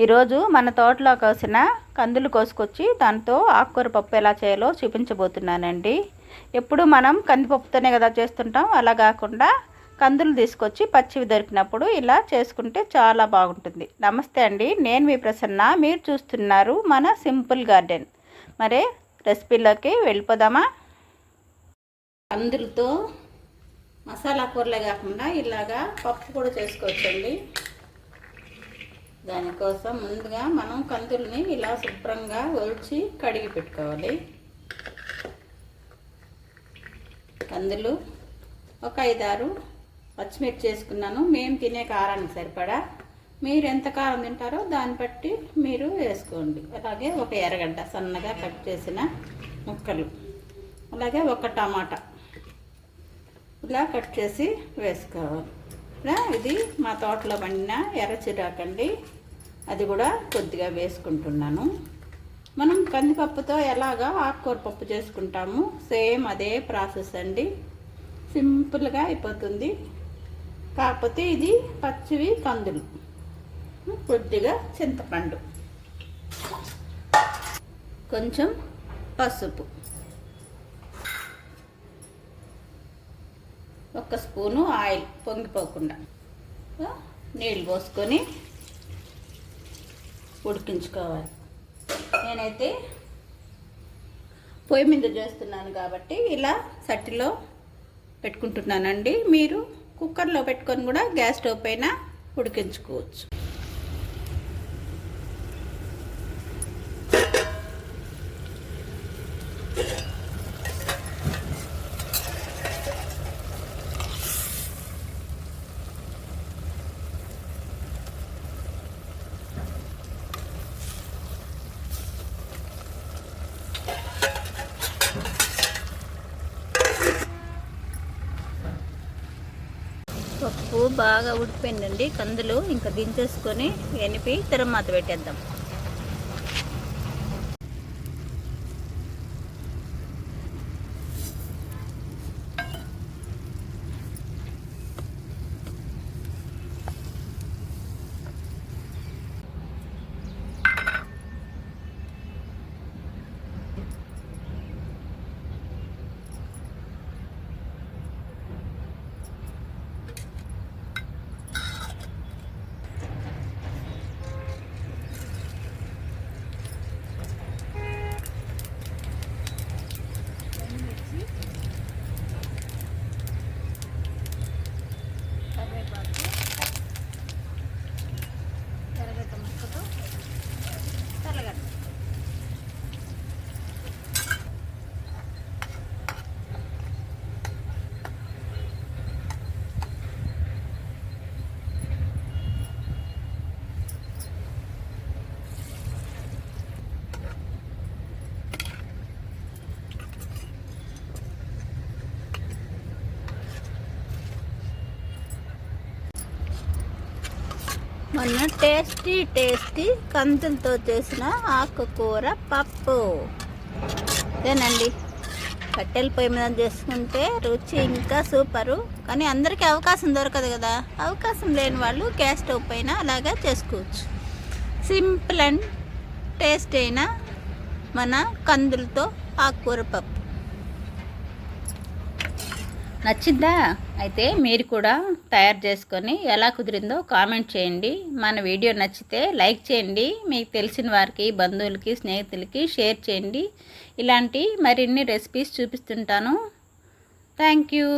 ఈరోజు మన తోటలో కోసిన కందులు కోసుకొచ్చి దాంతో ఆకుకూర పప్పు ఎలా చేయాలో చూపించబోతున్నానండి. ఎప్పుడు మనం కందిపప్పుతోనే కదా చేస్తుంటాం అలా కాకుండా కందులు తీసుకొచ్చి పచ్చివి దొరికినప్పుడు ఇలా చేసుకుంటే చాలా బాగుంటుంది. నమస్తే అండి నేను మీ ప్రసన్న మీరు చూస్తున్నారు మన సింపుల్ గార్డెన్. మరే రెసిపీలోకి వెళ్ళిపోదామా? కందులతో మసాలా కూరలే కాకుండా ఇలాగా పప్పు కూడా చేసుకోవచ్చండి. దానికోసం ముందుగా మనం కందుల్ని ఇలా శుభ్రంగా ఒలిచి కడిగి పెట్టుకోవాలి. కందులు ఒక ఐదారు పచ్చిమిర్చి చేసుకున్నాను మేము తినే కారానికి సరిపడా. మీరు ఎంత కారం తింటారో దాన్ని బట్టి మీరు వేసుకోండి. అలాగే ఒక ఎర్రగడ్డ సన్నగా కట్ చేసిన ముక్కలు. అలాగే ఒక టమాటా. ఇలా కట్ చేసి వేసుకోవాలి. ఇది మా తోటలో పండిన ఎర్ర చిరాకండి. అది కూడా కొద్దిగా వేసుకుంటున్నాను. మనం కందిపప్పుతో ఎలాగా ఆకుకూర పప్పు చేసుకుంటాము సేమ్ అదే ప్రాసెస్ అండి. సింపుల్గా అయిపోతుంది. కాకపోతే ఇది పచ్చివి కందులు. కొద్దిగా చింతపండు. కొంచెం పసుపు. ఒక స్పూను ఆయిల్ పొంగిపోకుండా. నీళ్ళు పోసుకొని ఉడికించుకోవాలి. నేనైతే పొయ్యి మీద చేస్తున్నాను కాబట్టి ఇలా సట్టిలో పెట్టుకుంటున్నానండి. మీరు కుక్కర్లో పెట్టుకొని కూడా గ్యాస్ స్టవ్ పైన ఉడికించుకోవచ్చు. పప్పు బాగా ఉడిపోయిందండి కందులు ఇంకా దించేసుకొని ఎనిపి తర్వాత పెట్టేద్దాం. మొన్న టేస్టీ టేస్టీ కందులతో చేసిన ఆకుకూర పప్పు. అదేనండి కట్టెల పొయ్యి మీద చేసుకుంటే రుచి ఇంకా సూపరు. కానీ అందరికీ అవకాశం దొరకదు కదా. అవకాశం లేని వాళ్ళు గ్యాస్ స్టవ్ పైన అలాగా చేసుకోవచ్చు. సింపుల్ అండ్ టేస్ట్ అయిన మన కందులతో ఆకుకూర పప్పు. నచ్చిందా అయితే మీరు కూడా తయారు చేసుకొని ఎలా కుదిరిందో కామెంట్ చేయండి. మన వీడియో నచ్చితే లైక్ చేయండి. మీకు తెలిసిన వారికి బంధువులకి స్నేహితులకి షేర్ చేయండి. ఇలాంటి మరిన్ని రెసిపీస్ చూపిస్తుంటాను. Thank you.